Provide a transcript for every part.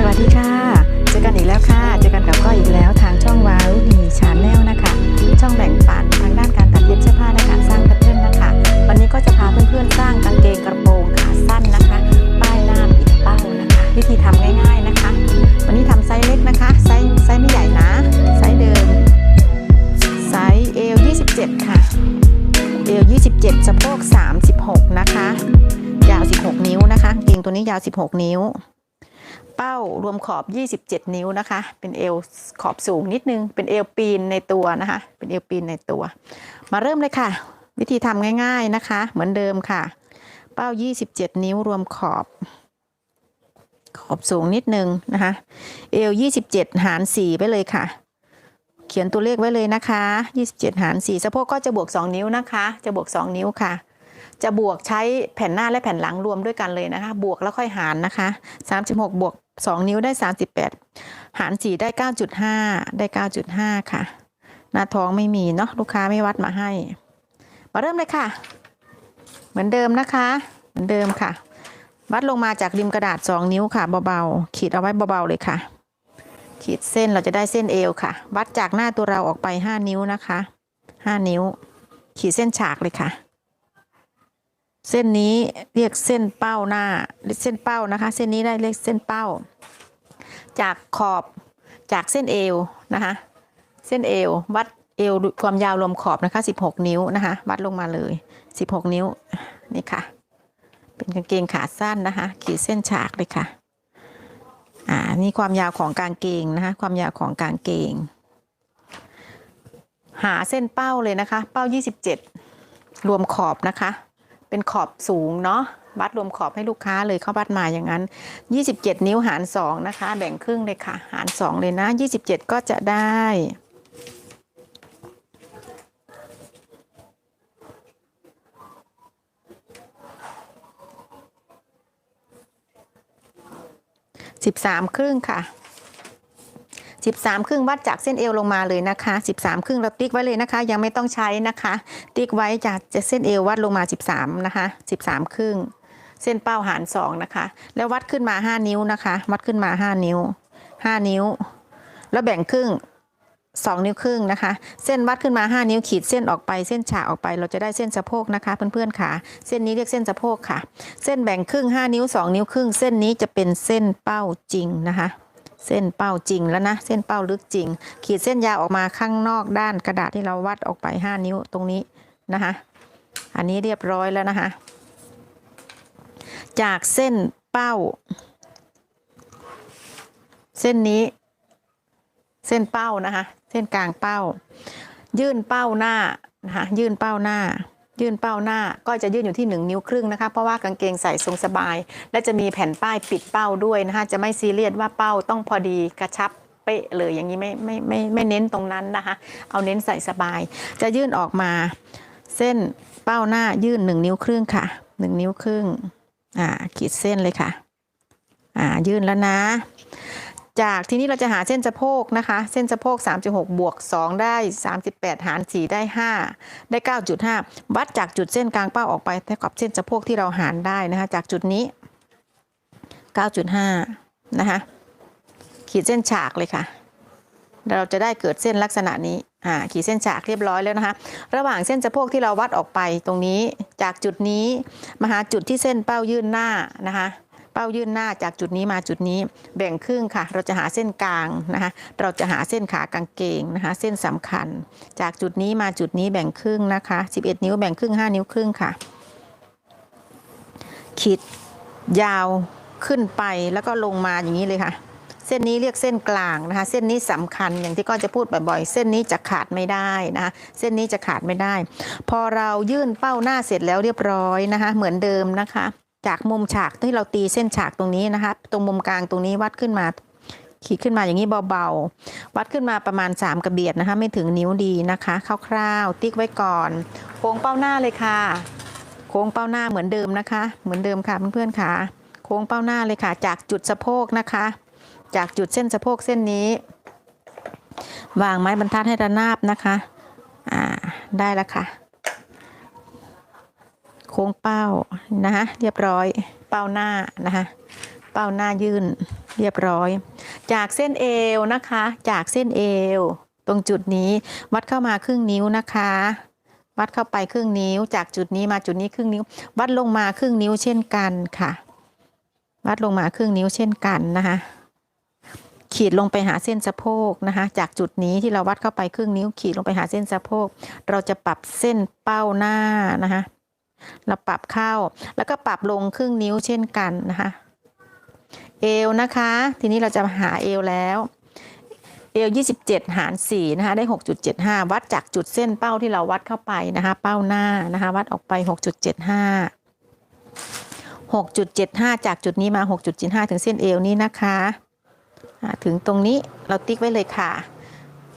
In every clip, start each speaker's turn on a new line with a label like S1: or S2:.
S1: สวัสดีค่ะ เจอกันอีกแล้วค่ะ เจอกันกับก้อยอีกแล้วทางช่องวารุณีชาแนลนะคะ ช่องแบ่งปันทางด้านการตัดเย็บเสื้อผ้าและการสร้างแพทเทิร์นนะคะ วันนี้ก็จะพาเพื่อนๆสร้างกางเกงกระโปรงขาสั้นนะคะ ป้ายหน้าปิดเป้านะคะ วิธีทำง่ายๆนะคะ วันนี้ทำไซส์เล็กนะคะ ไซส์ไซส์ไม่ใหญ่นะ ไซส์เดิม ไซส์เอล27 ค่ะ เอล27สะโพก36 นะคะ ยาว 16 นิ้วนะคะ กางเกงตัวนี้ยาว 16 นิ้ว เป้ารวมขอบ 27 นิ้วนะคะ เป็นเอวขอบสูงนิดนึง เป็นเอวปีนในตัวนะคะ เป็นเอวปีนในตัว มาเริ่มเลยค่ะ วิธีทำง่าย ๆนะคะ เหมือนเดิมค่ะ เป้า 27 นิ้วรวมขอบ ขอบสูงนิดนึงนะคะ เอว 27 หาร 4 ไปเลยค่ะ เขียนตัวเลขไว้เลยนะคะ 27 หาร 4 สะโพกก็จะบวก 2 นิ้วนะคะ จะบวก 2 นิ้วค่ะ จะบวกใช้แผ่นหน้าและแผ่นหลังรวมด้วยกันเลยนะคะ บวกแล้วค่อยหารนะคะ 36 บวก 2 นิ้วได้ 38 หาร 4 ได้ 9.5 ได้ 9.5 ค่ะ หน้าท้องไม่มีเนาะลูกค้าไม่วัดมาให้ มาเริ่มเลยค่ะ เหมือนเดิมนะคะ เหมือนเดิมค่ะ วัดลงมาจากริมกระดาษ 2 นิ้วค่ะเบาๆขีดเอาไว้เบาๆเลยค่ะ ขีดเส้นเราจะได้เส้นเอวค่ะ วัดจากหน้าตัวเราออกไป 5 นิ้วนะคะ 5 นิ้ว ขีดเส้นฉากเลยค่ะ เส้นนี้เรียกเส้นเป้าหน้าเส้นเป้านะคะ เส้นนี้ได้เรียกเส้นเป้า จากขอบจากเส้นเอวนะคะ เส้นเอววัดเอวความยาวรวมขอบนะคะ16 นิ้วนะคะ วัดลงมาเลย 16 นิ้วนี่ค่ะ เป็นกางเกงขาสั้นนะคะ ขีดเส้นฉากเลยค่ะอ่านี่ความยาวของกางเกงนะคะ ความยาวของกางเกง หาเส้นเป้าเลยนะคะ เป้า 27 รวมขอบนะคะ เป็นขอบสูงเนาะวัดรวมขอบให้ลูกค้าเลยเขาวัดมาอย่างนั้น 27 นิ้วหาร 2 นะคะ แบ่งครึ่งเลยค่ะ หาร 2 เลยนะ 27 ก็จะได้ 13 ครึ่งค่ะ 13 ครึ่งวัดจากเส้นเอวลงมาเลยนะคะ 13 ครึ่งเราติ๊กไว้เลยนะคะ ยังไม่ต้องใช้นะคะ ติ๊กไว้จากเส้นเอววัดลงมา 13 นะคะ 13 ครึ่ง เส้นเป้าหาร 2 นะคะ แล้ววัดขึ้นมา 5 นิ้วนะคะ วัดขึ้นมา 5 นิ้ว 5 นิ้ว แล้วแบ่งครึ่ง2 นิ้วครึ่งนะคะ เส้นวัดขึ้นมา 5 นิ้วขีดเส้นออกไปเส้นฉากออกไป เราจะได้เส้นสะโพกนะคะ เพื่อนๆค่ะ เส้นนี้เรียกเส้นสะโพกค่ะ เส้นแบ่งครึ่ง 5 นิ้ว 2 นิ้วครึ่ง เส้นนี้จะเป็นเส้นเป้าจริงนะคะ เส้นเป้าจริงแล้วนะ เส้นเป้าลึกจริง ขีดเส้นยาวออกมาข้างนอกด้านกระดาษที่เราวัดออกไป 5 นิ้วตรงนี้นะคะอันนี้เรียบร้อยแล้วนะคะจากเส้นเป้า เส้นนี้ เส้นเป้านะคะ เส้นกลางเป้า ยื่นเป้าหน้านะคะยื่นเป้าหน้า ยื่นเป้าหน้าก็จะยื่นอยู่ที่ 1 นิ้วครึ่งนะคะ เพราะว่ากางเกงใส่ทรงสบาย และจะมีแผ่นป้ายปิดเป้าด้วยนะคะ จะไม่ซีเรียสว่าเป้าต้องพอดีกระชับเป๊ะเลยอย่างนี้ไม่ไม่ไม่ไม่เน้นตรงนั้นนะคะ เอาเน้นใส่สบาย จะยื่นออกมา เส้นเป้าหน้ายื่น 1 นิ้วครึ่งค่ะ 1 นิ้วครึ่งอ่าขีดเส้นเลยค่ะอ่ายื่นแล้วนะ จากทีนี้เราจะหาเส้นสะโพกนะคะ เส้นสะโพก 36 บวก 2 ได้ 38 หาร 4 ได้ 5 ได้ 9.5 วัดจากจุดเส้นกลางเป้าออกไปเท่ากับเส้นสะโพกที่เราหารได้นะคะ จากจุดนี้ 9.5 นะคะ ขีดเส้นฉากเลยค่ะ เราจะได้เกิดเส้นลักษณะนี้อ่าขีดเส้นฉากเรียบร้อยแล้วนะคะ ระหว่างเส้นสะโพกที่เราวัดออกไปตรงนี้ จากจุดนี้มาหาจุดที่เส้นเป้ายื่นหน้านะคะ เป้ายื่นหน้าจากจุดนี้มาจุดนี้แบ่งครึ่งค่ะ เราจะหาเส้นกลางนะคะเราจะหาเส้นขากางเกงนะคะ เส้นสำคัญ จากจุดนี้มาจุดนี้แบ่งครึ่งนะคะ 11 นิ้วแบ่งครึ่ง 5 นิ้วครึ่งค่ะ ขีดยาวขึ้นไปแล้วก็ลงมาอย่างนี้เลยค่ะ เส้นนี้เรียกเส้นกลางนะคะ เส้นนี้สำคัญอย่างที่ก็จะพูดบ่อยๆ เส้นนี้จะขาดไม่ได้นะคะเส้นนี้จะขาดไม่ได้ พอเรายื่นเป้าหน้าเสร็จแล้วเรียบร้อยนะคะ เหมือนเดิมนะคะ จากมุมฉากที่เราตีเส้นฉากตรงนี้นะคะ ตรงมุมกลางตรงนี้วัดขึ้นมา ขีดขึ้นมาอย่างนี้เบาๆ วัดขึ้นมาประมาณ 3 กระเบียดนะคะ ไม่ถึงนิ้วดีนะคะคร่าวๆ ติ๊กไว้ก่อน โค้งเป้าหน้าเลยค่ะ โค้งเป้าหน้าเหมือนเดิมนะคะ เหมือนเดิมค่ะเพื่อนๆค่ะ โค้งเป้าหน้าเลยค่ะ จากจุดสะโพกนะคะ จากจุดเส้นสะโพกเส้นนี้ วางไม้บรรทัดให้ระนาบนะคะ อ่า ได้แล้วค่ะ โค้งเป้านะคะเรียบร้อยเป้าหน้านะคะเป้าหน้ายื่นเรียบร้อย จากเส้นเอวนะคะ จากเส้นเอว ตรงจุดนี้วัดเข้ามาครึ่งนิ้วนะคะ วัดเข้าไปครึ่งนิ้ว จากจุดนี้มาจุดนี้ครึ่งนิ้ว วัดลงมาครึ่งนิ้วเช่นกันค่ะ วัดลงมาครึ่งนิ้วเช่นกันนะคะขีดลงไปหาเส้นสะโพกนะคะ จากจุดนี้ที่เราวัดเข้าไปครึ่งนิ้วขีดลงไปหาเส้นสะโพก เราจะปรับเส้นเป้าหน้านะคะ เราปรับเข้า แล้วก็ปรับลงครึ่งนิ้วเช่นกันนะคะ เอวนะคะ ทีนี้เราจะหาเอวแล้วเอว27 หาร4นะคะได้ 6.75 วัดจากจุดเส้นเป้าที่เราวัดเข้าไปนะคะ เป้าหน้านะคะ วัดออกไป 6.75 6.75 จากจุดนี้มา 6.75 ถึงเส้นเอวนี้นะคะถึงตรงนี้เราติ๊กไว้เลยค่ะ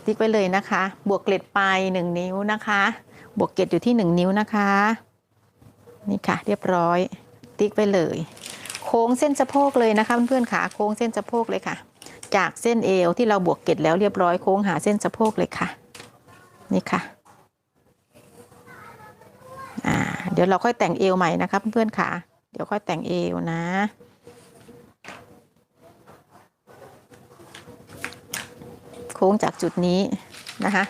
S1: ติ๊กไว้เลยนะคะ บวกเกล็ดไป 1 นิ้วนะคะ บวกเกล็ดอยู่ที่ 1 นิ้วนะคะ นี่ค่ะ เรียบร้อย ติ๊กไปเลย โค้งเส้นสะโพกเลยนะคะเพื่อนๆขาโค้งเส้นสะโพกเลยค่ะ จากเส้นเอวที่เราบวกเกล็ดแล้วเรียบร้อยโค้งหาเส้นสะโพกเลยค่ะ นี่ค่ะอ่าเดี๋ยวเราค่อยแต่งเอวใหม่นะคะเพื่อนๆขาเดี๋ยวค่อยแต่งเอวนะโค้งจากจุดนี้นะคะ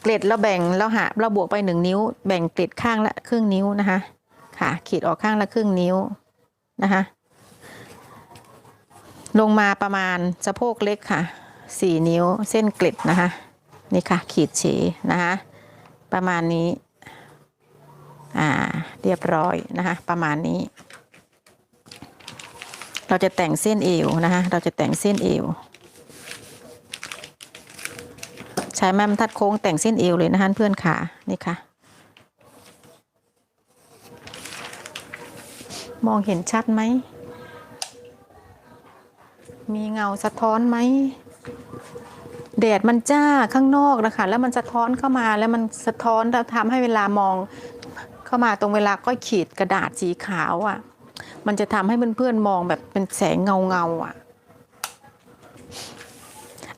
S1: เกล็ดเราแบ่งเราหาเราบวกไปหนึ่งนิ้ว แบ่งเกล็ดข้างละครึ่งนิ้วนะคะ ค่ะ ขีดออกข้างละครึ่งนิ้วนะคะลงมาประมาณสะโพกเล็กค่ะสี่นิ้วเส้นเกล็ดนะคะ นี่ค่ะ ขีดเฉนะคะ ประมาณนี้ อ่า เรียบร้อยนะคะ ประมาณนี้ เราจะแต่งเส้นเอวนะคะ เราจะแต่งเส้นเอว ใช้ไม้บรรทัดโค้งแต่งเส้นเอวเลยนะคะเพื่อนค่ะนี่ค่ะ มองเห็นชัดไหม มีเงาสะท้อนไหม แดดมันจ้าข้างนอกนะคะ แล้วมันสะท้อนเข้ามาแล้วมันสะท้อนแล้วทำให้เวลามองเข้ามาตรงเวลาก้อยขีดกระดาษสีขาวอะ่ะ มันจะทำให้เพื่อนๆมองแบบเป็นแสงเงาเงาๆอะ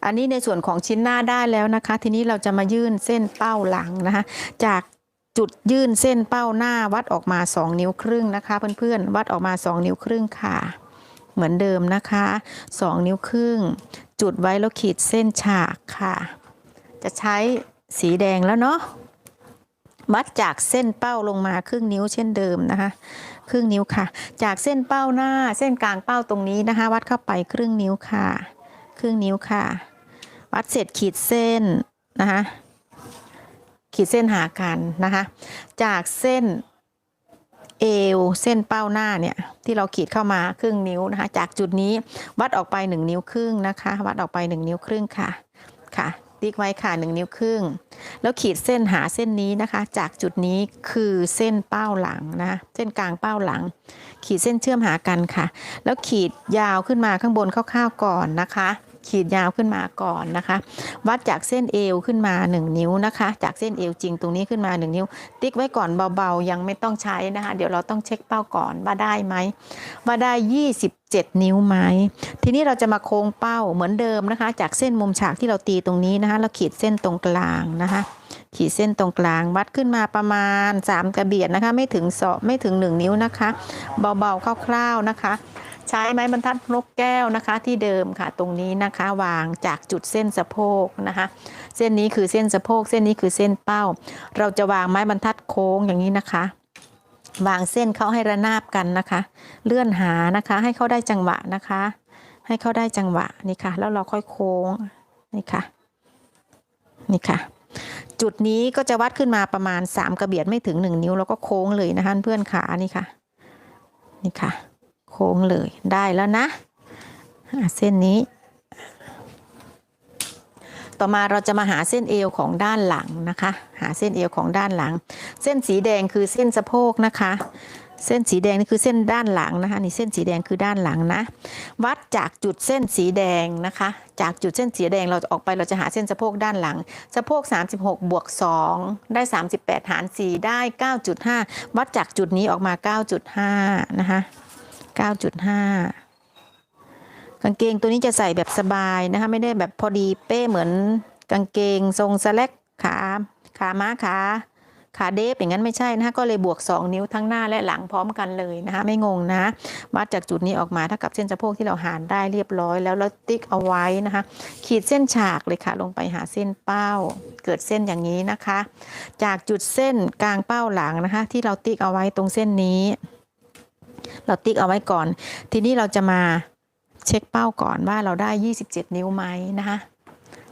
S1: อันนี้ในส่วนของชิ้นหน้าได้แล้วนะคะ ทีนี้เราจะมายื่นเส้นเป้าหลังนะคะ จาก จุดยื่นเส้นเป้าหน้าวัดออกมา 2 นิ้วครึ่งนะคะ เพื่อนๆ วัดออกมา 2 นิ้วครึ่งค่ะ เหมือนเดิมนะคะ 2 นิ้วครึ่ง จุดไว้แล้วขีดเส้นฉากค่ะ จะใช้สีแดงแล้วเนาะวัดจากเส้นเป้าลงมาครึ่งนิ้วเช่นเดิมนะคะ ครึ่งนิ้วค่ะ จากเส้นเป้าหน้าเส้นกลางเป้าตรงนี้นะคะ วัดเข้าไปครึ่งนิ้วค่ะ ครึ่งนิ้วค่ะ วัดเสร็จขีดเส้นนะคะ ขีดเส้นหากันนะคะ จากเส้นเอวเส้นเป้าหน้าเนี่ยที่เราขีดเข้ามาครึ่งนิ้วนะคะ จากจุดนี้วัดออกไปหนึ่งนิ้วครึ่งนะคะ วัดออกไปหนึ่งนิ้วครึ่งค่ะค่ะติ๊กไว้ค่ะหนึ่งนิ้วครึ่ง แล้วขีดเส้นหาเส้นนี้นะคะ จากจุดนี้คือเส้นเป้าหลังนะเส้นกลางเป้าหลัง ขีดเส้นเชื่อมหากันค่ะ แล้วขีดยาวขึ้นมาข้างบนคร่าวๆก่อนนะคะ ขีดยาวขึ้นมาก่อนนะคะ วัดจากเส้นเอวขึ้นมา 1 นิ้วนะคะ จากเส้นเอวจริงตรงนี้ขึ้นมา 1 นิ้ว ติ๊กไว้ก่อนเบาๆ ยังไม่ต้องใช้นะคะ เดี๋ยวเราต้องเช็คเป้าก่อนว่าได้ไหมว่าได้ 27 นิ้วไหมทีนี้เราจะมาโค้งเป้าเหมือนเดิมนะคะ จากเส้นมุมฉากที่เราตีตรงนี้นะคะเราขีดเส้นตรงกลางนะคะขีดเส้นตรงกลางวัดขึ้นมาประมาณ 3 กระเบียดนะคะ ไม่ถึงสอไม่ถึง 1 นิ้วนะคะ เบาๆคร่าวๆนะคะ ใช้ไม้บรรทัดนกแก้วนะคะที่เดิมค่ะตรงนี้นะคะวางจากจุดเส้นสะโพกนะคะ เส้นนี้คือเส้นสะโพก เส้นนี้คือเส้นเป้า เราจะวางไม้บรรทัดโค้งอย่างนี้นะคะ วางเส้นเขาให้ระนาบกันนะคะ เลื่อนหานะคะ ให้เขาได้จังหวะนะคะ ให้เขาได้จังหวะนี่ค่ะ แล้วเราค่อยโค้งนี่ค่ะนี่ค่ะจุดนี้ก็จะวัดขึ้นมาประมาณ 3 กระเบียดไม่ถึง 1 นิ้ว แล้วก็โค้งเลยนะคะเพื่อนขานี่ค่ะ นี่ค่ะ โค้งเลยได้แล้วนะเส้นนี้ ต่อมาเราจะมาหาเส้นเอวของด้านหลังนะคะ หาเส้นเอวของด้านหลัง เส้นสีแดงคือเส้นสะโพกนะคะ เส้นสีแดงนี่คือเส้นด้านหลังนะคะนี่เส้นสีแดงคือด้านหลังนะ วัดจากจุดเส้นสีแดงนะคะ จากจุดเส้นสีแดงเราจะออกไปเราจะหาเส้นสะโพกด้านหลัง สะโพก 36บวก2ได้ 38 หาร 4 ได้ 9.5 วัดจากจุดนี้ออกมา 9.5 นะคะ 9.5 กางเกงตัวนี้จะใส่แบบสบายนะคะ ไม่ได้แบบพอดีเป้เหมือนกางเกงทรงสแลกขาขาม้าขาขาเดฟอย่างนั้นไม่ใช่นะคะก็เลยบวก 2 นิ้วทั้งหน้าและหลังพร้อมกันเลยนะคะไม่งงนะวัดจากจุดนี้ออกมาเท่ากับเส้นสะโพกที่เราหารได้เรียบร้อย แล้วแล้วติ๊กเอาไว้นะคะ ขีดเส้นฉากเลยค่ะ ลงไปหาเส้นเป้า เกิดเส้นอย่างนี้นะคะ จากจุดเส้นกลางเป้าหลังนะคะ ที่เราติ๊กเอาไว้ตรงเส้นนี้ เราติ๊กเอาไว้ก่อน ทีนี้เราจะมาเช็คเป้าก่อนว่าเราได้ 27 นิ้วไหมนะคะ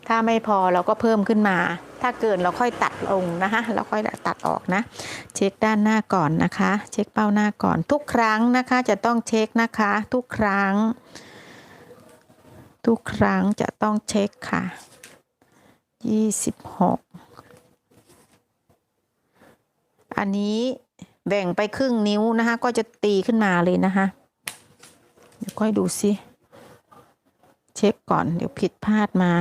S1: ถ้าไม่พอเราก็เพิ่มขึ้นมา ถ้าเกินเราค่อยตัดลงนะคะเราค่อยตัดออกนะ เช็คด้านหน้าก่อนนะคะ เช็คเป้าหน้าก่อนทุกครั้งนะคะ จะต้องเช็คนะคะ ทุกครั้ง ทุกครั้งจะต้องเช็คค่ะ 26 อันนี้ แบ่งไปครึ่งนิ้วนะคะ ก็จะตีขึ้นมาเลยนะคะเดี๋ยวค่อยดูซิเช็คก่อน เดี๋ยวผิดพลาดมา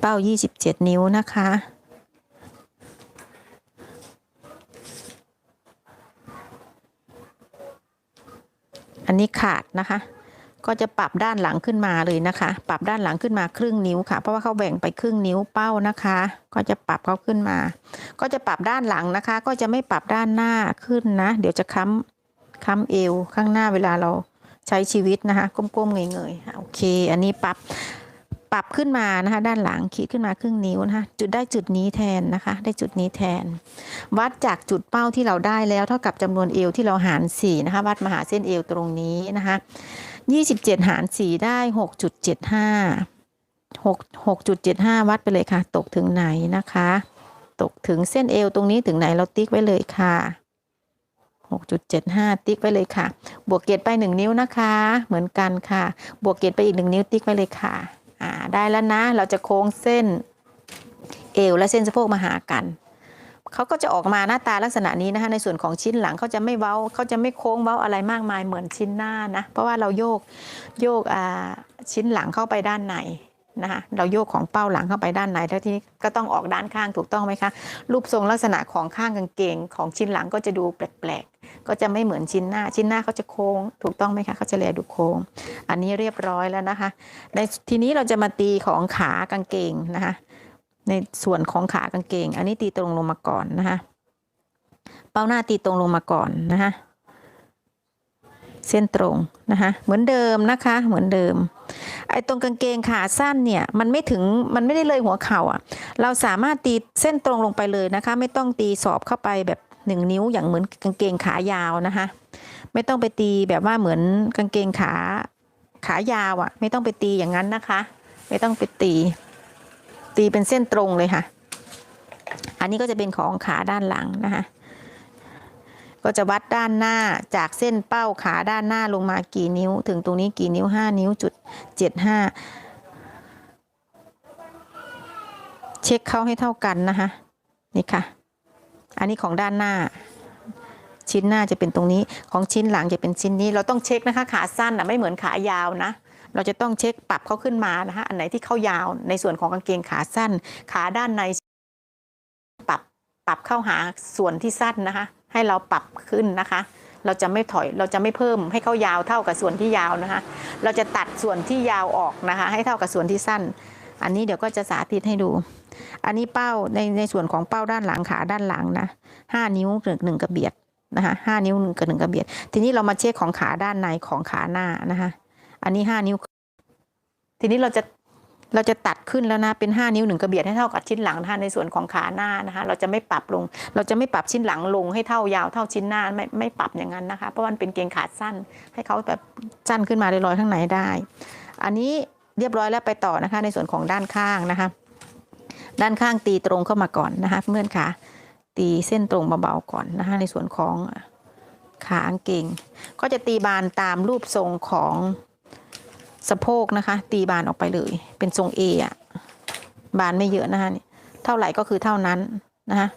S1: เป้า 27 นิ้วนะคะ อันนี้ขาดนะคะ ก็จะปรับด้านหลังขึ้นมาเลยนะคะ ปรับด้านหลังขึ้นมาครึ่งนิ้วค่ะ เพราะว่าเขาแบ่งไปครึ่งนิ้วเป้านะคะ ก็จะปรับเขาขึ้นมา ก็จะปรับด้านหลังนะคะ ก็จะไม่ปรับด้านหน้าขึ้นนะ เดี๋ยวจะค้ำค้ำเอวข้างหน้าเวลาเราใช้ชีวิตนะคะ ก้มๆเงยๆโอเค อันนี้ปรับปรับขึ้นมานะคะ ด้านหลังขีดขึ้นมาครึ่งนิ้วนะคะ จุดได้จุดนี้แทนนะคะ ได้จุดนี้แทน วัดจากจุดเป้าที่เราได้แล้ว เท่ากับจำนวนเอวที่เราหาร4นะคะ วัดมาหาเส้นเอวตรงนี้นะคะ 27 หาร 4 ได้ 6.75 6 6.75 วัดไปเลยค่ะ ตกถึงไหนนะคะ ตกถึงเส้นเอวตรงนี้ถึงไหนเราติ๊กไว้เลยค่ะ 6.75 ติ๊กไว้เลยค่ะ บวกเกรดไป 1 นิ้วนะคะ เหมือนกันค่ะ บวกเกรดไปอีก 1 นิ้วติ๊กไว้เลยค่ะอ่าได้แล้วนะ เราจะโค้งเส้นเอวและเส้นสะโพกมาหากัน เขาก็จะออกมาหน้าตาลักษณะนี้นะคะในส่วนของชิ้นหลังเขาจะไม่เว้าเขาจะไม่โค้งเว้าอะไรมากมายเหมือนชิ้นหน้านะเพราะว่าเราโยกโยกชิ้นหลังเข้าไปด้านในนะคะเราโยกของเป้าหลังเข้าไปด้านในแล้วทีนี้ก็ต้องออกด้านข้างถูกต้องไหมคะรูปทรงลักษณะของข้างกางเกง ของชิ้นหลังก็จะดูแปลกๆ ก็จะไม่เหมือนชิ้นหน้า ชิ้นหน้าเขาจะโค้ง ถูกต้องไหมคะเขาจะแลดูโค้ง อันนี้เรียบร้อยแล้วนะคะในทีนี้เราจะมาตีของขากางเกงนะคะ ในส่วนของขากางเกง อันนี้ตีตรงลงมาก่อนนะคะเป้าหน้าตีตรงลงมาก่อนนะคะเส้นตรงนะคะเหมือนเดิมนะคะเหมือนเดิม ไอ้ตรงกางเกงขาสั้นเนี่ยมันไม่ถึงมันไม่ได้เลยหัวเข่าอะ เราสามารถตีเส้นตรงลงไปเลยนะคะ ไม่ต้องตีสอบเข้าไปแบบหนึ่งนิ้วอย่างเหมือนกางเกงขายาวนะคะ ไม่ต้องไปตีแบบว่าเหมือนกางเกงขาขายาวอะ ไม่ต้องไปตีอย่างนั้นนะคะ ไม่ต้องไปตี ตีเป็นเส้นตรงเลยค่ะ อันนี้ก็จะเป็นของขาด้านหลังนะคะก็จะวัดด้านหน้าจากเส้นเป้าขาด้านหน้าลงมากี่นิ้ว ถึงตรงนี้กี่นิ้วห้านิ้วจุดเจ็ดห้าเช็คเข้าให้เท่ากันนะคะนี่ค่ะ อันนี้ของด้านหน้า ชิ้นหน้าจะเป็นตรงนี้ของชิ้นหลังจะเป็นชิ้นนี้ เราต้องเช็คนะคะ ขาสั้นอะไม่เหมือนขายาวนะ เราจะต้องเช็คปรับเขาขึ้นมานะคะอันไหนที่เข้ายาวในส่วนของกางเกงขาสั้น ขาด้านในปรับปรับเข้าหาส่วนที่สั้นนะคะ ให้เราปรับขึ้นนะคะ เราจะไม่ถอยเราจะไม่เพิ่มให้เข้ายาวเท่ากับส่วนที่ยาวนะคะ เราจะตัดส่วนที่ยาวออกนะคะ ให้เท่ากับส่วนที่สั้น อันนี้เดี๋ยวก็จะสาธิตให้ดู อันนี้เป้าในในส่วนของเป้าด้านหลังขาด้านหลังนะห้านิ้วหนึ่งหนึ่งกระเบียดนะคะห้านิ้วหนึ่งกับหนึ่งกระเบียด ทีนี้เรามาเช็คของขาด้านในของขาหน้านะคะ อันนี้ห้านิ้ว ทีนี้เราจะเราจะตัดขึ้นแล้วนะเป็น 5 นิ้วหนึ่งกระเบียดให้เท่ากับชิ้นหลังนะคะในส่วนของขาหน้านะคะเราจะไม่ปรับลง เราจะไม่ปรับชิ้นหลังลงให้เท่ายาวเท่าชิ้นหน้าไม่ไม่ปรับอย่างนั้นนะคะ เพราะมันเป็นเกงขาสั้น ให้เขาแบบสั้นขึ้นมาลอยๆข้างในได้ อันนี้เรียบร้อยแล้วไปต่อนะคะ ในส่วนของด้านข้างนะคะ ด้านข้างตีตรงเข้ามาก่อนนะคะเพื่อนค่ะตีเส้นตรงเบาๆก่อนนะคะในส่วนของขากางเกงก็จะตีบานตามรูปทรงของ สะโพกนะคะ ตีบานออกไปเลย เป็นทรงเออะบานไม่เยอะนะคะนี่เท่าไหร่ก็คือเท่านั้นนะคะ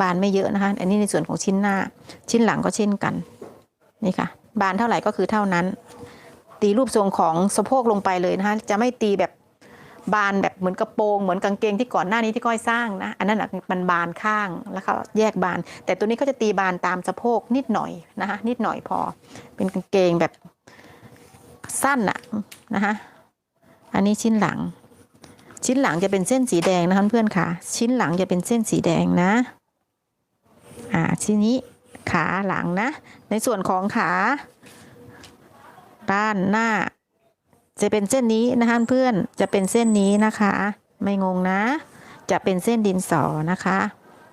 S1: บานไม่เยอะนะคะ อันนี้ในส่วนของชิ้นหน้า ชิ้นหลังก็เช่นกัน นี่ค่ะ บานเท่าไหร่ก็คือเท่านั้น ตีรูปทรงของสะโพกลงไปเลยนะคะ จะไม่ตีแบบบานแบบเหมือนกระโปรง เหมือนกางเกงที่ก่อนหน้านี้ที่ก้อยสร้างนะ อันนั้นน่ะมันบานข้างแล้วก็แยกบาน แต่ตัวนี้เขาจะตีบานตามสะโพกนิดหน่อยนะคะ นิดหน่อยพอ เป็นกางเกงแบบ สั้นอะนะคะอันนี้ชิ้นหลัง ชิ้นหลังจะเป็นเส้นสีแดงนะคะเพื่อนค่ะ ชิ้นหลังจะเป็นเส้นสีแดงนะ อ่าชิ้นนี้ขาหลังนะ ในส่วนของขา ด้านหน้า จะเป็นเส้นนี้นะคะเพื่อนจะเป็นเส้นนี้นะคะ ไม่งงนะ จะเป็นเส้นดินสอนะคะ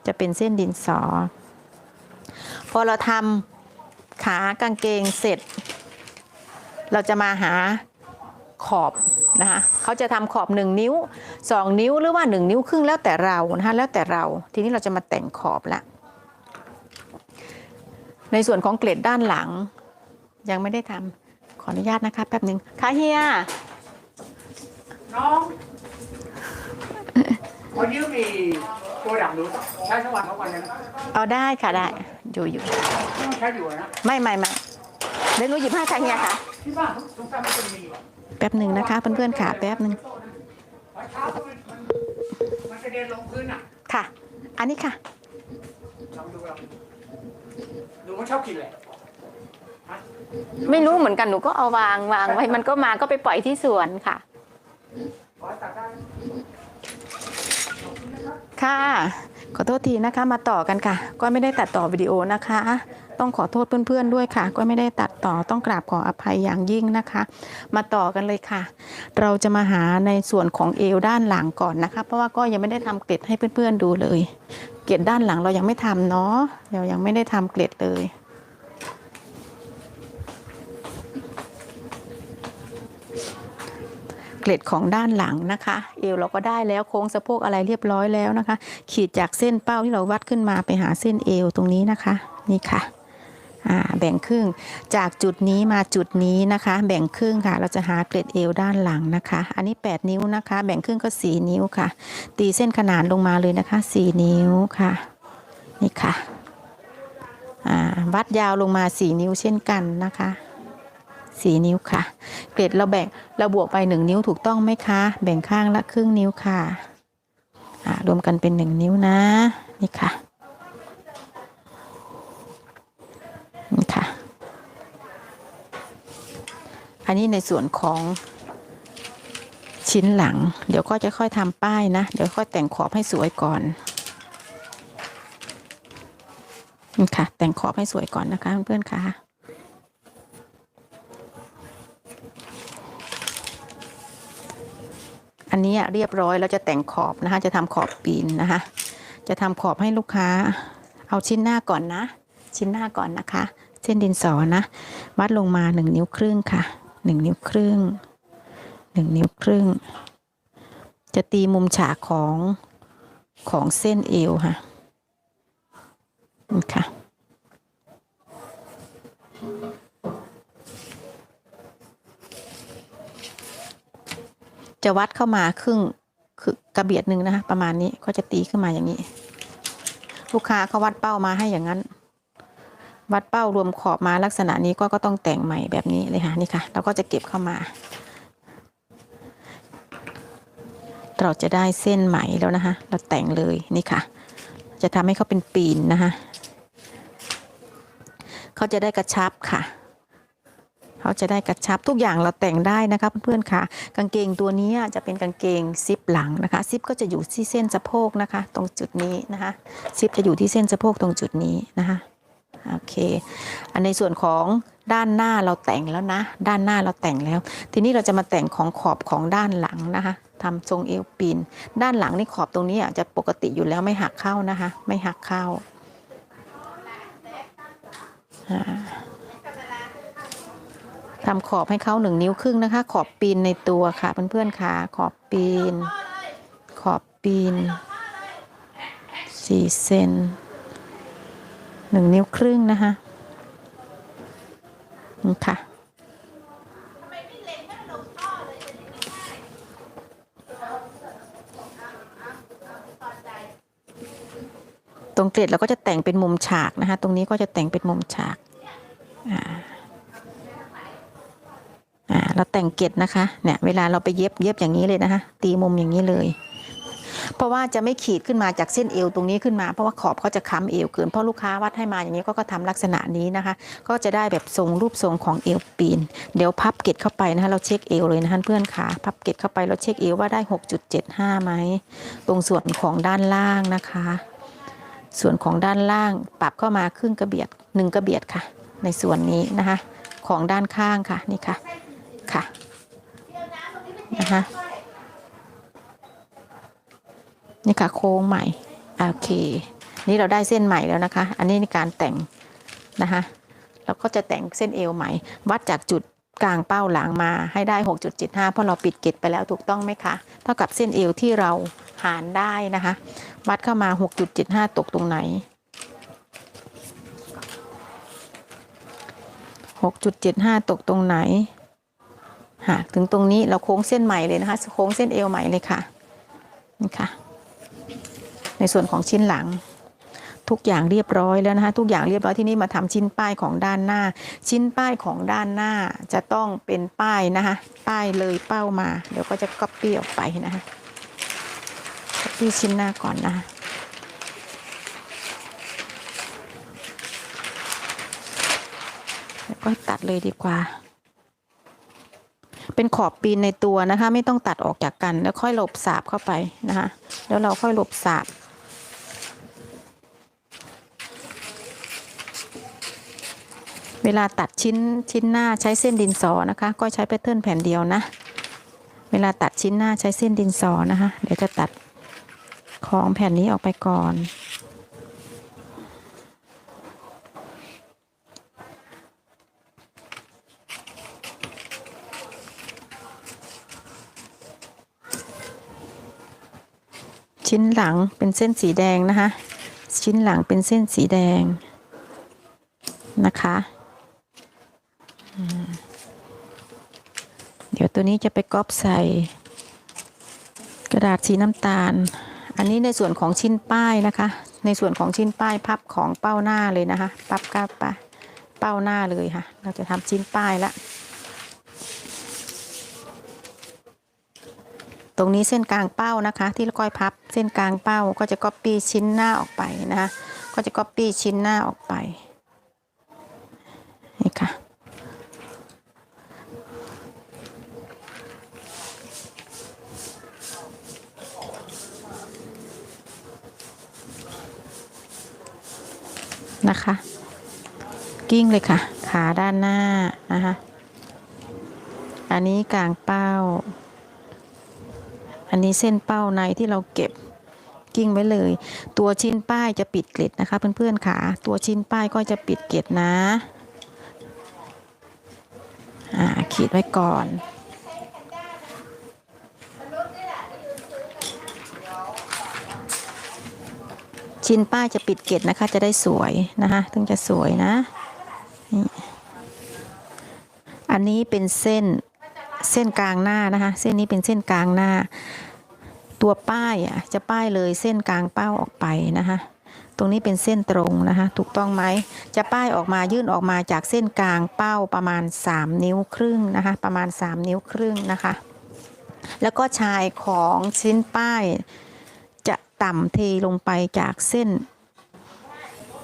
S1: จะเป็นเส้นดินสอ พอเราทำขากางเกงเสร็จ เราจะมาหาขอบนะคะเขาจะทำขอบ 1 นิ้ว 2 นิ้วหรือว่า 1 นิ้วครึ่งแล้วแต่เรานะคะแล้วแต่เราทีนี้เราจะมาแต่งขอบละในส่วนของเกล็ดด้านหลัง ยังไม่ได้ทำขออนุญาตนะคะแป๊บหนึ่งค่ะเฮีย
S2: น้องวันนี้มีโปรดักต์ดูใช้ทั้งวันทั้งวันเลยนะ
S1: เอาได้ค่ะได้อยู่อยู่
S2: ที่มันใช้อยู่อะนะ
S1: ไม่ไม่ไม่เดี๋ยวหนูหยิบให้ค่ะเฮียค่ะ
S2: ที่บ้านสงสัยมันจะมีว่ะ
S1: แป๊บหนึ่งนะคะเพื่อนๆค่ะแป๊บหนึ่ง
S2: พอเช้ามันมันมันจะเด็นลงพื้นอะ
S1: ค่ะ อันนี้ค่ะ
S2: ลองดูลองดูดูมันชอบกินแหละ
S1: ไม่รู้เหมือนกันหนูก็เอาวางวางไว้มันก็มาก็ไปปล่อยที่สวนค่ะ
S2: ขอตัดได้
S1: ค่ะ ขอโทษทีนะคะมาต่อกันค่ะ ก็ไม่ได้ตัดต่อวิดีโอนะคะ ต้องขอโทษเพื่อนๆด้วยค่ะ ก็ไม่ได้ตัดต่อต้องกราบขออภัยอย่างยิ่งนะคะ มาต่อกันเลยค่ะ เราจะมาหาในส่วนของเอวด้านหลังก่อนนะคะ เพราะว่าก็ยังไม่ได้ทำเกล็ดให้เพื่อนๆดูเลย เกล็ดด้านหลังเรายังไม่ทำเนาะเรายังไม่ได้ทำเกล็ดเลยเกล็ดของด้านหลังนะคะ เอวเราก็ได้แล้วโค้งสะโพกอะไรเรียบร้อยแล้วนะคะ ขีดจากเส้นเป้าที่เราวัดขึ้นมาไปหาเส้นเอวตรงนี้นะคะ นี่ค่ะ อ่าแบ่งครึ่งจากจุดนี้มาจุดนี้นะคะ แบ่งครึ่งค่ะ เราจะหาเกล็ดเอวด้านหลังนะคะ อันนี้ 8 นิ้วนะคะ แบ่งครึ่งก็ 4 นิ้วค่ะ ตีเส้นขนานลงมาเลยนะคะ 4 นิ้วค่ะ นี่ค่ะอ่าวัดยาวลงมา 4 นิ้วเช่นกันนะคะสี่นิ้วค่ะ เกรดเราแบ่งเราบวกไปหนึ่งนิ้วถูกต้องไหมคะ แบ่งข้างละครึ่งนิ้วค่ะรวมกันเป็นหนึ่งนิ้วนะ นี่ค่ะ นี่ค่ะ อันนี้ในส่วนของชิ้นหลัง เดี๋ยวก็จะค่อยทำป้ายนะ เดี๋ยวค่อยแต่งขอบให้สวยก่อนนี่ค่ะ แต่งขอบให้สวยก่อนนะคะเพื่อนๆค่ะอันนี้เรียบร้อยเราจะแต่งขอบนะคะ จะทำขอบปีนนะคะ จะทำขอบให้ลูกค้า เอาชิ้นหน้าก่อนนะ ชิ้นหน้าก่อนนะคะ เส้นดินสอนะ วัดลงมาหนึ่งนิ้วครึ่งค่ะหนึ่งนิ้วครึ่งหนึ่งนิ้วครึ่ง จะตีมุมฉากของของเส้นเอวค่ะนี่ค่ะจะวัดเข้ามาครึ่งคือกระเบียดหนึ่งนะคะประมาณนี้ก็จะตีขึ้นมาอย่างนี้ ลูกค้าเขาวัดเป้ามาให้อย่างนั้น วัดเป้ารวมขอบมาลักษณะนี้ก็ก็ต้องแต่งใหม่แบบนี้เลยค่ะนี่ค่ะเราก็จะเก็บเข้ามา เราจะได้เส้นไหมแล้วนะคะ เราแต่งเลยนี่ค่ะ จะทำให้เขาเป็นปีนนะคะเขาจะได้กระชับค่ะเขาจะได้กระชับทุกอย่างเราแต่งได้นะคะเพื่อนๆค่ะ กางเกงตัวนี้จะเป็นกางเกงซิปหลังนะคะ ซิปก็จะอยู่ที่เส้นสะโพกนะคะ ตรงจุดนี้นะคะ ซิปจะอยู่ที่เส้นสะโพกตรงจุดนี้นะคะ โอเค อันในส่วนของด้านหน้าเราแต่งแล้วนะ ด้านหน้าเราแต่งแล้ว ทีนี้เราจะมาแต่งของขอบของด้านหลังนะคะทำทรงเอวปีน ด้านหลังนี่ขอบตรงนี้อะจะปกติอยู่แล้วไม่หักเข้านะคะ ไม่หักเข้าอ่าทำขอบให้เขาหนึ่งนิ้วครึ่งนะคะ ขอบปีนในตัวค่ะเพื่อนๆค่ะ ขอบปีน ขอบปีนสี่เซน หนึ่งนิ้วครึ่งนะคะนี่ค่ะตรงเกล็ดเราก็จะแต่งเป็นมุมฉากนะคะ ตรงนี้ก็จะแต่งเป็นมุมฉาก อ่า อ่า เราแต่งเกล็ดนะคะ เนี่ย เวลาเราไปเย็บเย็บอย่างนี้เลยนะคะ ตีมุมอย่างนี้เลย เพราะว่าจะไม่ขีดขึ้นมาจากเส้นเอวตรงนี้ขึ้นมา เพราะว่าขอบเขาจะค้ำเอวเกินเพราะลูกค้าวัดให้มาอย่างนี้ก็ก็ทำลักษณะนี้นะคะ ก็จะได้แบบทรงรูปทรงของเอวปีน เดี๋ยวพับเก็ตเข้าไปนะคะเราเช็คเอวเลยนะคะเพื่อนขาพับเก็ตเข้าไปเราเช็คเอวว่าได้ 6.75ไหมตรงส่วนของด้านล่างนะคะ ส่วนของด้านล่างปรับเข้ามาครึ่งกระเบียดหนึ่งกระเบียดค่ะ ในส่วนนี้นะคะ ของด้านข้างค่ะนี่ค่ะค่ะนะคะ นี่ค่ะโค้งใหม่โอเค นี่เราได้เส้นใหม่แล้วนะคะ อันนี้ในการแต่งนะคะเราก็จะแต่งเส้นเอวใหม่ วัดจากจุดกลางเป้าหลังมาให้ได้ 6.75 เพราะเราปิดเกตไปแล้วถูกต้องไหมคะเท่ากับเส้นเอวที่เราหารได้นะคะ วัดเข้ามา 6.75 ตกตรงไหน 6.75 ตกตรงไหนหากถึงตรงนี้เราโค้งเส้นใหม่เลยนะคะ โค้งเส้นเอวใหม่เลยค่ะนี่ค่ะ ในส่วนของชิ้นหลัง ทุกอย่างเรียบร้อยแล้วนะคะทุกอย่างเรียบร้อยที่นี่มาทำชิ้นป้ายของด้านหน้า ชิ้นป้ายของด้านหน้าจะต้องเป็นป้ายนะคะป้ายเลยเป้ามา เดี๋ยวก็จะก๊อปปี้ออกไปนะคะก๊อปปี้ชิ้นหน้าก่อนนะคะแล้วก็ตัดเลยดีกว่า เป็นขอบปีนในตัวนะคะ ไม่ต้องตัดออกจากกัน แล้วค่อยหลบสาบเข้าไปนะคะ แล้วเราค่อยหลบสาบ เวลาตัดชิ้นชิ้นหน้าใช้เส้นดินสอนะคะ ก็ใช้แพทเทิร์นแผ่นเดียวนะ เวลาตัดชิ้นหน้าใช้เส้นดินสอนะคะ เดี๋ยวจะตัดของแผ่นนี้ออกไปก่อน ชิ้นหลังเป็นเส้นสีแดงนะคะ ชิ้นหลังเป็นเส้นสีแดงนะคะ เดี๋ยวตัวนี้จะไปก๊อปใส่ กระดาษสีน้ำตาล อันนี้ในส่วนของชิ้นป้ายนะคะ ในส่วนของชิ้นป้ายพับของเป้าหน้าเลยนะคะ พับก้าปะเป้าหน้าเลยค่ะ เราจะทำชิ้นป้ายละตรงนี้เส้นกลางเป้านะคะ ที่เราก้อยพับเส้นกลางเป้าก็จะก๊อปปี้ชิ้นหน้าออกไปนะคะ ก็จะก๊อปปี้ชิ้นหน้าออกไปนี่ค่ะ นะคะ กิ้งเลยค่ะ ขาด้านหน้านะคะ อันนี้กลางเป้า อันนี้เส้นเป้าในที่เราเก็บกิ้งไว้เลย ตัวชิ้นป้ายจะปิดเกล็ดนะคะ เพื่อนๆค่ะ ตัวชิ้นป้ายก็จะปิดเกล็ดนะ อ่าขีดไว้ก่อน ชิ้นป้ายจะปิดเกล็ดนะคะ จะได้สวยนะคะถึงจะสวยนะ อันนี้เป็นเส้นเส้นกลางหน้านะคะ เส้นนี้เป็นเส้นกลางหน้า ตัวป้ายอะจะป้ายเลยเส้นกลางเป้าออกไปนะคะ ตรงนี้เป็นเส้นตรงนะคะ ถูกต้องไหมจะป้ายออกมายื่นออกมาจากเส้นกลางเป้าประมาณ 3 นิ้วครึ่งนะคะ ประมาณ 3 นิ้วครึ่งนะคะ แล้วก็ชายของชิ้นป้าย จะต่ำเทลงไปจากเส้น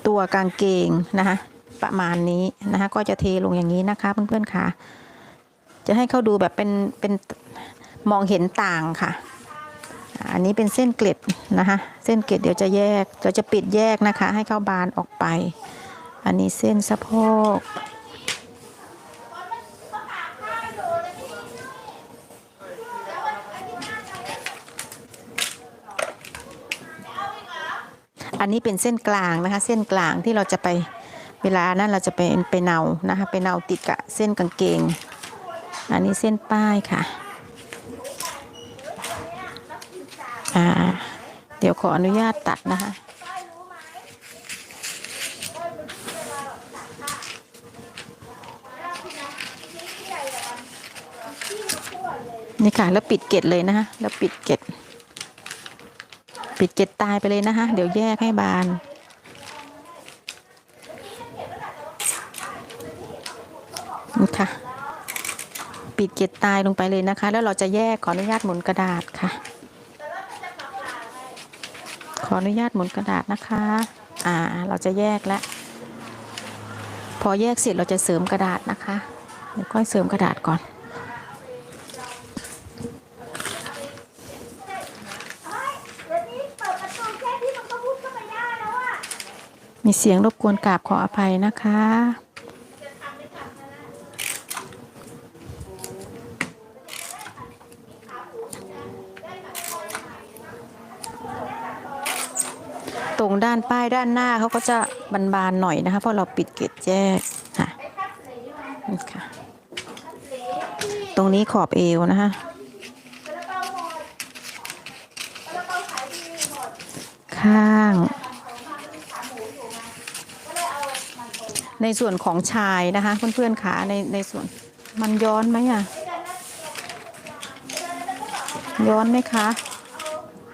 S1: ตัวกางเกงนะคะประมาณนี้นะคะก็จะเทลงอย่างนี้นะคะเพื่อนๆค่ะ จะให้เขาดูแบบเป็นเป็นมองเห็นต่างค่ะ อันนี้เป็นเส้นเกล็ดนะคะเส้นเกล็ดเดี๋ยวจะแยกเราจะปิดแยกนะคะ ให้เข้าบานออกไป อันนี้เส้นสะโพก อันนี้เป็นเส้นกลางนะคะ เส้นกลางที่เราจะไปเวลานั้นเราจะไปไปเนานะคะไปเนาติดกับเส้นกางเกง อันนี้เส้นป้ายค่ะอ่าเดี๋ยวขออนุญาตตัดนะคะนี่ค่ะ แล้วปิดเกล็ดเลยนะคะแล้วปิดเกล็ด ปิดเกล็ดตายไปเลยนะคะ เดี๋ยวแยกให้บานนี่ค่ะ ปิดเกล็ดตายลงไปเลยนะคะ แล้วเราจะแยกขออนุญาตหมุนกระดาษค่ะ ขออนุญาตหมุนกระดาษนะคะ อ่า เราจะแยกแล้วพอแยกเสร็จเราจะเสริมกระดาษนะคะเดี๋ยวค่อยเสริมกระดาษก่อน
S3: เดี๋ยวนี้เปิดประตูแค่นี้มันก็พูดเข้าไปได้แล้วอะ
S1: มีเสียงรบกวนกราบขออภัยนะคะ ตรงด้านป้ายด้านหน้าเขาก็จะบานๆหน่อยนะคะ เพราะเราปิดเกตแยกค่ะนี่ค่ะ ตรงนี้ขอบเอวนะคะข้าง ในส่วนของชายนะคะเพื่อนๆขาในในส่วนมันย้อนไหมอะ ย้อนไหมคะ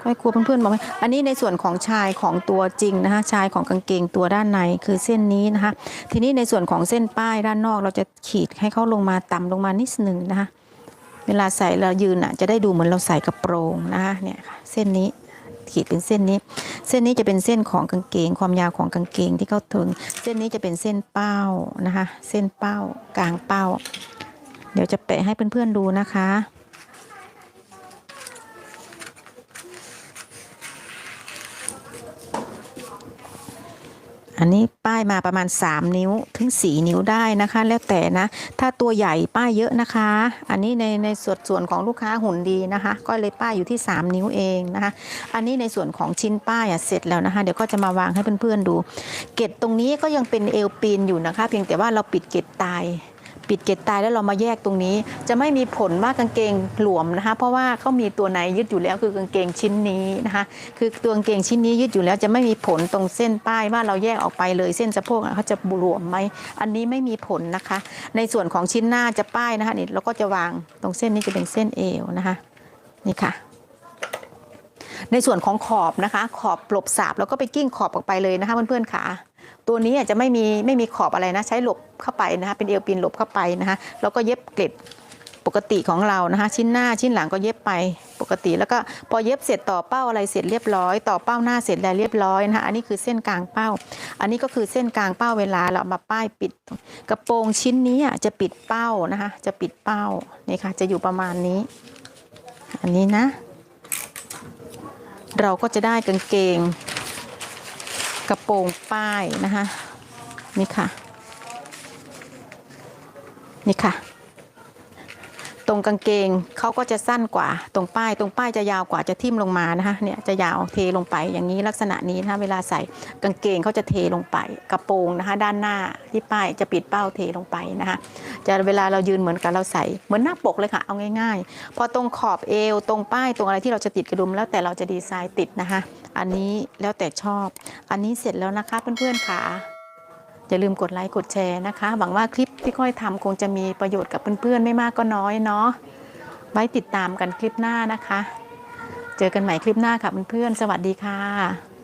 S1: ค่อยกลัวเพื่อนๆบอกไหมอันนี้ในส่วนของชายของตัวจริงนะคะชายของกางเกงตัวด้านในคือเส้นนี้นะคะ ทีนี้ในส่วนของเส้นป้ายด้านนอกเราจะขีดให้เขาลงมาต่ำลงมานิดหนึ่งนะคะ เวลาใส่เรายืนอะจะได้ดูเหมือนเราใส่กระโปรงนะคะเนี่ยค่ะเส้นนี้ ขีดเป็นเส้นนี้ เส้นนี้จะเป็นเส้นของกางเกง ความยาวของกางเกงที่เข้าถึงเส้นนี้จะเป็นเส้นเป้านะคะ เส้นเป้ากลางเป้า เดี๋ยวจะแปะให้เพื่อนๆดูนะคะ อันนี้ป้ายมาประมาณ 3 นิ้วถึง 4 นิ้วได้นะคะ แล้วแต่นะ ถ้าตัวใหญ่ป้ายเยอะนะคะ อันนี้ในในส่วนส่วนของลูกค้าหุ่นดีนะคะ ก็เลยป้ายอยู่ที่ 3 นิ้วเองนะคะ อันนี้ในส่วนของชิ้นป้ายอะเสร็จแล้วนะคะ เดี๋ยวก็จะมาวางให้เพื่อนๆดู เกตตรงนี้ก็ยังเป็นเอลปีนอยู่นะคะ เพียงแต่ว่าเราปิดเกตตาย ปิดเกตตายแล้วเรามาแยกตรงนี้ จะไม่มีผลว่ากางเกงหลวมนะคะ เพราะว่าเขามีตัวไหนยึดอยู่แล้วคือกางเกงชิ้นนี้นะคะ คือตัวกางเกงชิ้นนี้ยึดอยู่แล้วจะไม่มีผลตรงเส้นป้ายว่าเราแยกออกไปเลยเส้นสะโพกเขาจะหลวมไหมอันนี้ไม่มีผลนะคะ ในส่วนของชิ้นหน้าจะป้ายนะคะนี่เราก็จะวางตรงเส้นนี้จะเป็นเส้นเอวนะคะนี่ค่ะในส่วนของขอบนะคะ ขอบปลบสาบแล้วก็ไปกิ้งขอบออกไปเลยนะคะเพื่อนๆขา ตัวนี้จะไม่มีไม่มีขอบอะไรนะ ใช้หลบเข้าไปนะคะเป็นเอวปินหลบเข้าไปนะคะแล้วก็เย็บเกล็ดปกติของเรานะคะ ชิ้นหน้าชิ้นหลังก็เย็บไปปกติ แล้วก็พอเย็บเสร็จต่อเป้าอะไรเสร็จเรียบร้อย ต่อเป้าหน้าเสร็จแล้วเรียบร้อยนะคะอันนี้คือเส้นกลางเป้า อันนี้ก็คือเส้นกลางเป้าเวลาเราเอามาป้ายปิด กระโปรงชิ้นนี้จะปิดเป้านะคะจะปิดเป้านี่ค่ะจะอยู่ประมาณนี้ อันนี้นะ เราก็จะได้กางเกง กระโปรงป้ายนะคะ นี่ค่ะ นี่ค่ะ ตรงกางเกงเขาก็จะสั้นกว่าตรงป้าย ตรงป้ายจะยาวกว่าจะทิ่มลงมานะคะเนี่ยจะยาวเทลงไปอย่างนี้ลักษณะนี้นะคะเวลาใส่กางเกงเขาจะเทลงไป กระโปรงนะคะด้านหน้าที่ป้ายจะปิดเป้าเทลงไปนะคะจะเวลาเรายืนเหมือนกับเราใส่เหมือนหน้าปกเลยค่ะเอาง่ายๆ พอตรงขอบเอวตรงป้ายตรงอะไรที่เราจะติดกระดุมแล้วแต่เราจะดีไซน์ติดนะคะ อันนี้แล้วแต่ชอบ อันนี้เสร็จแล้วนะคะเพื่อนๆค่ะ อย่าลืมกดไลค์กดแชร์นะคะ หวังว่าคลิปที่ค่อยทำคงจะมีประโยชน์กับเพื่อนๆ ไม่มากก็น้อยเนาะไว้ติดตามกันคลิปหน้านะคะ เจอกันใหม่คลิปหน้าค่ะเพื่อนๆ สวัสดีค่ะ